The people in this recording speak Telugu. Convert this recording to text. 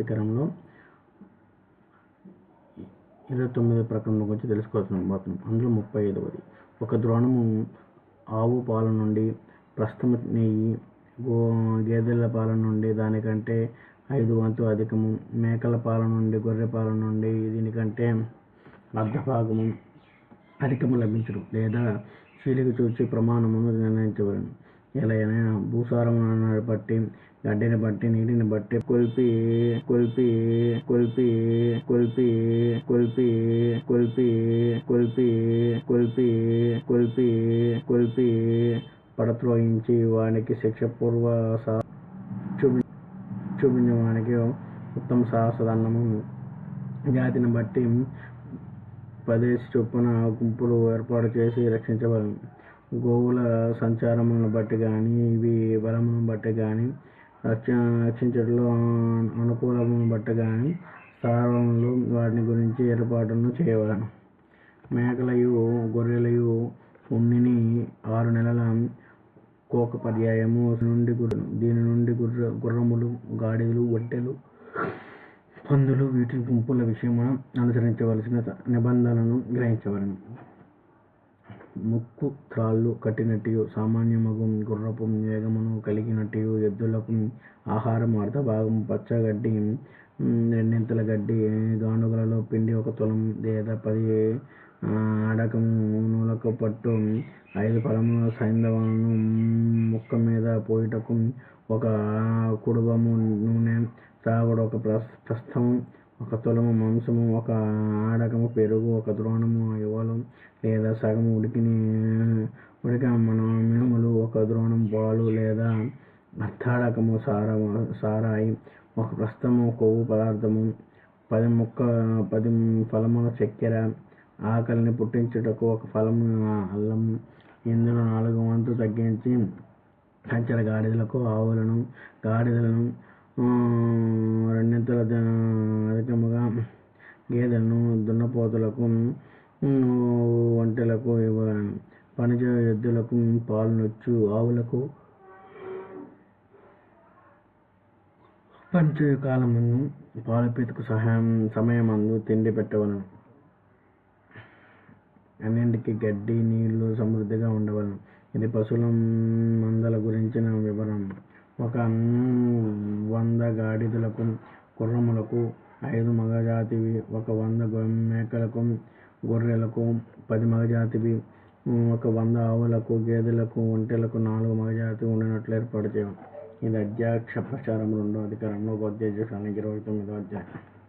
అధికారంలో ఇరవై తొమ్మిది ప్రకటన గురించి తెలుసుకోవాల్సిన పోతున్నాం అందులో ముప్పై ఐదవది ఒక ద్రోణము ఆవు పాల నుండి ప్రస్తుతం నెయ్యి గో గేదెల పాల నుండి దానికంటే ఐదు వంతు అధికము మేకల పాల నుండి గొర్రె పాల నుండి దీనికంటే అర్ధభాగము అధికము లభించడం లేదా చీలిక చూచి ప్రమాణమును నిర్ణయించవలను. ఎలాగైనా భూసారమును బట్టి గడ్డిని బట్టి నీటిని బట్టి కొల్పి కొల్పి కొల్పి కొల్పి కొల్పి కొల్పి కొల్పి కొల్పి కొల్పి కొల్పి పడత్రోహించి వానికి శిక్షపూర్వ సా చూపి చూపించిన వానికి ఉత్తమ సాహసదండము జాతిని బట్టి పదేసి చొప్పున గుంపులు ఏర్పాటు చేసి రక్షించవలను గోవుల సంచారములను బట్టి కానీ ఇవి బలమును బట్టి కానీ రక్ష రక్షించడంలో అనుకూలమును బట్టి కానీ స్థావరంలో వాటిని గురించి ఏర్పాటును చేయవలను. మేకలయు గొర్రెలయు ఉన్నిని ఆరు నెలల కోక పర్యాయము నుండి దీని నుండి గుర్ర గుర్రములు గాడిదలు ఒట్టెలు పందులు వీటి గుంపుల విషయమున అనుసరించవలసిన నిబంధనలను గ్రహించవలను. ముక్కు ముక్కుత్రాళ్ళు కట్టినట్టియు సామాన్యమగు గుర్రపు వేగమును కలిగినట్టియు ఎద్దులకు ఆహారము భాగం పచ్చగడ్డి రెండింతల గడ్డి గాండుగలలో పిండి ఒక తులం లేదా పది అడకము నూలకపట్టు ఐదు పొలము సైందవాలను ముక్క మీద పోయుటకు ఒక కుడుబము నూనె తాగుడు ఒక ప్రస్థము ఒక తులము మాంసము ఒక ఆడకము పెరుగు ఒక ద్రోణము ఇవ్వలం లేదా సగం ఉడికిని ఉడిక మన మినుములు ఒక ద్రోణం పాలు లేదా అర్థాడకము సార సారాయి ఒక ప్రస్తము కొవ్వు పదార్థము పది ముక్క పది ఫలముల చక్కెర ఆకలిని పుట్టించుటకు ఒక ఫలము అల్లం ఇందులో నాలుగు వంతు తగ్గించి కంచెల గాడిదలకు ఆవులను గాడిదలను రెండింతల గేదెలను దున్నపోతులకు ఒంటెలకు ఇవ్వలను పనిచే ఎద్దులకు పాలునొచ్చు ఆవులకు. పంచే కాలమందు పాలపీతకు పితుకు సహాయం సమయమందు తిండి పెట్టవలను. అన్నింటికి గడ్డి నీళ్ళు సమృద్ధిగా ఉండవలను. ఇది పశువుల మందల గురించిన వివరణ ఒక వంద గాడిదలకు గుర్రములకు ఐదు మగజాతివి ఒక వంద మేకలకు గొర్రెలకు పది మగజాతివి ఒక వంద ఆవులకు గేదెలకు ఒంటెలకు నాలుగు మగజాతి ఉండినట్లు ఏర్పాటు చేయం. ఇది అధ్యక్ష ప్రచారం రెండో అధికారంలో ఉపాధ్యాయ ఇరవై తొమ్మిదో అధ్యాయం.